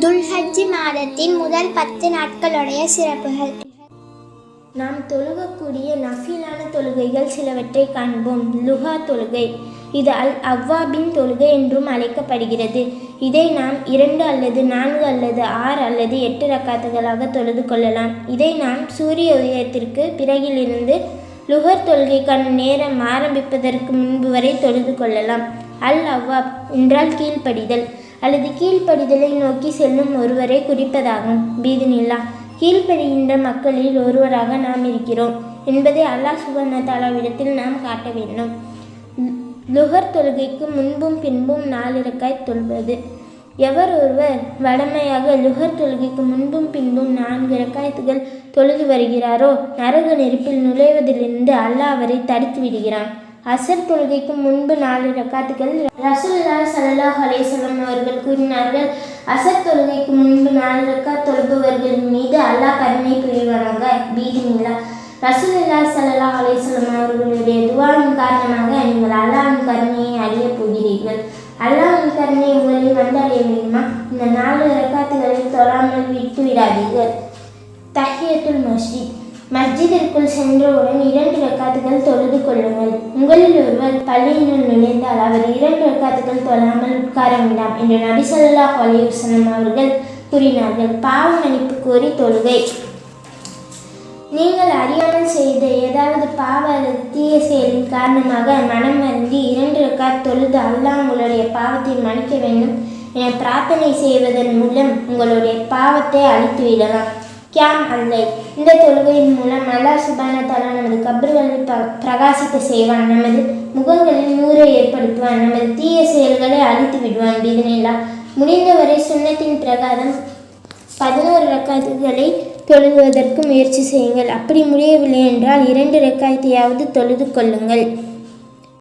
துல்ஹஜ்ஜி மாதத்தின் முதல் பத்து நாட்களுடைய சிறப்புகள். நாம் தொழுகக்கூடிய நஃபிலான தொழுகைகள் சிலவற்றை காண்போம். லுஹா தொழுகை. இது அல் அவ்வாபின் தொழுகை என்றும் அழைக்கப்படுகிறது. இதை நாம் இரண்டு அல்லது நான்கு அல்லது ஆறு அல்லது எட்டு ரக்காத்துகளாக தொழுது கொள்ளலாம். இதை நாம் சூரிய உதயத்திற்கு பிறகிலிருந்து லுகர் தொழுகைக்கான நேரம் ஆரம்பிப்பதற்கு முன்பு வரை தொழுது கொள்ளலாம். அல் அவ்வாப் என்றால் கீழ்ப்படிதல். அல்லது கீழ்ப்படிதலை நோக்கி செல்லும் ஒருவரை குறிப்பதாகும். பீதினில்லா கீழ்ப்படிகின்ற மக்களில் ஒருவராக நாம் இருக்கிறோம் என்பதை அல்லாஹ் சுபர்ணதாலாவிடத்தில் நாம் காட்ட வேண்டும். லுகர் தொழுகைக்கு முன்பும் பின்பும் நாலு ரக்காய் தொழுவது. எவர் ஒருவர் வடமையாக லுகர் தொழுகைக்கு முன்பும் பின்பும் நான்கு ரக்காயத்துகள் தொழுது வருகிறாரோ நரக நெருப்பில் நுழைவதிலிருந்து அல்லாஹ் அவரை தடுத்து விடுகிறான். அசர் தொழுகைக்கு முன்பு நாலு ரக்காத்துகள் ரசூல்லா சல்லாஹ் அலேசலம் அவர்கள் கூறினார்கள் அசர் தொழுகைக்கு முன்பு நாலு ரக்கா தொழுபவர்கள் மீது அல்லாஹ் கருணை புரிவானாங்க பீதிமில்லா. ரசூல்லா ஸல்லல்லாஹு அலேசலம் அவர்களுடைய துவாவின் காரணமாக நீங்கள் அல்லாஹ்வின் கருணையை அறியப் போகிறீர்கள். அல்லாஹ்வின் கருணை உங்களை வந்தடைய வேண்டுமா? இந்த நாலு ரக்காத்துகளை தொழாமல் விட்டு விடாதீர்கள் தஹியத்துல் மஸ்ஜித். மஸ்ஜிதிற்குள் சென்றவுடன் இரண்டு ரக்காத்துகள் தொழுது கொள்ளுங்கள். உங்களில் ஒருவர் பள்ளியினுள் நுழைந்தால் அவர் இரண்டு ரக்காத்துகள் தொழாமல் உட்கார வேண்டாம் என்று நபி சொல்லா அலைஹி அவர்கள் கூறினார்கள். பாவ மன்னிப்பு கோரி தொழுகை. நீங்கள் அறியாமல் செய்த ஏதாவது பாவ அல்லது தீய செயலின் காரணமாக மனம் வருந்தி இரண்டு ரக்காத் தொழுது அல்லாஹ் உங்களுடைய பாவத்தை மன்னிக்க வேண்டும் என பிரார்த்தனை செய்வதன் மூலம் உங்களுடைய பாவத்தை அழித்து விடலாம் கியாம் அல்லை. இந்த தொழுகையின் மூலம் அல்லாஹ் சுபான தலா நமது கபர்களை ப பிரகாசிக்க செய்வான். நமது முகங்களில் நூரை ஏற்படுத்துவான். நமது தீய செயல்களை அழித்து விடுவான். பிதனில்லா முடிந்தவரை சுண்ணத்தின் பிரகாரம் பதினோரு ரக்காத்துகளை தொழுவதற்கு முயற்சி செய்யுங்கள். அப்படி முடியவில்லை என்றால் இரண்டு ரக்காயத்தையாவது தொழுது கொள்ளுங்கள்.